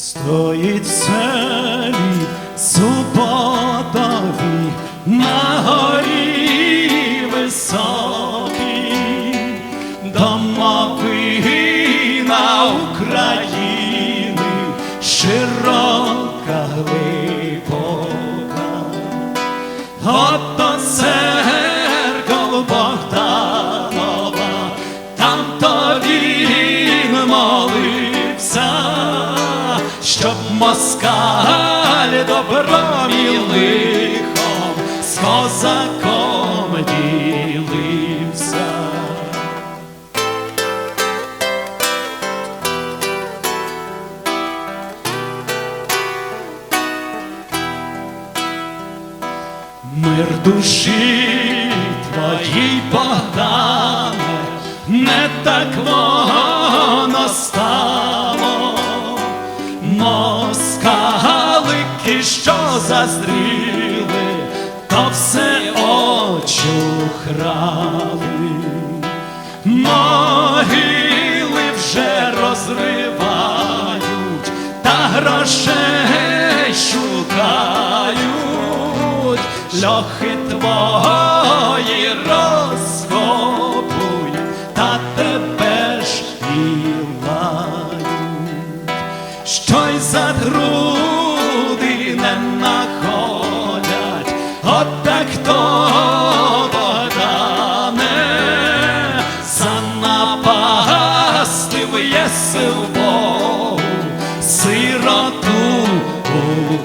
Стоїть в селі суботові на горі України, широка глибока, ото церков Богданова, там то він молився москаль добром і лихом з козаком ділився. Мир душі твоїй Богдане, не так воно стало, що заздріли, то все очухрали, могили вже розривають, та грошей шукають, льохи твої розкопують,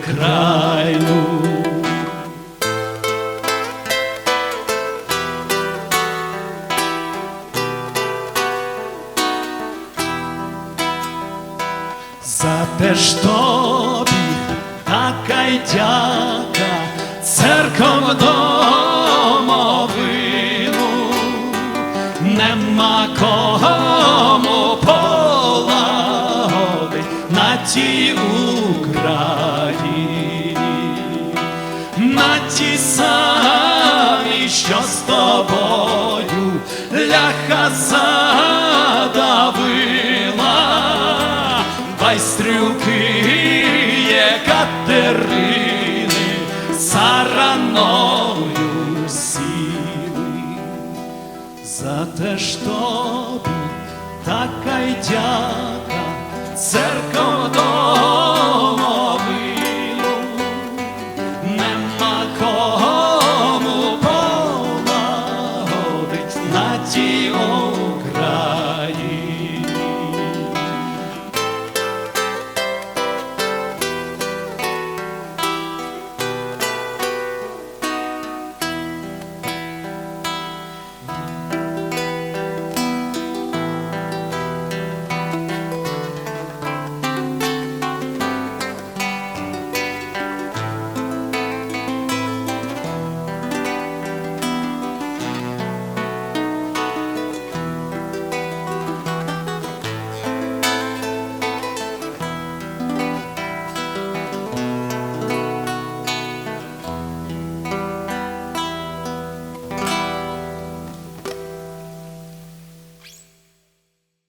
Україну. За те ж тобі така й дяка, церков домовину, нема кому полагоди на ті самі, що з тобою ляха задавила, байстрюки є Катерини, зараною сіли. За те ж тобі така й дяка, церков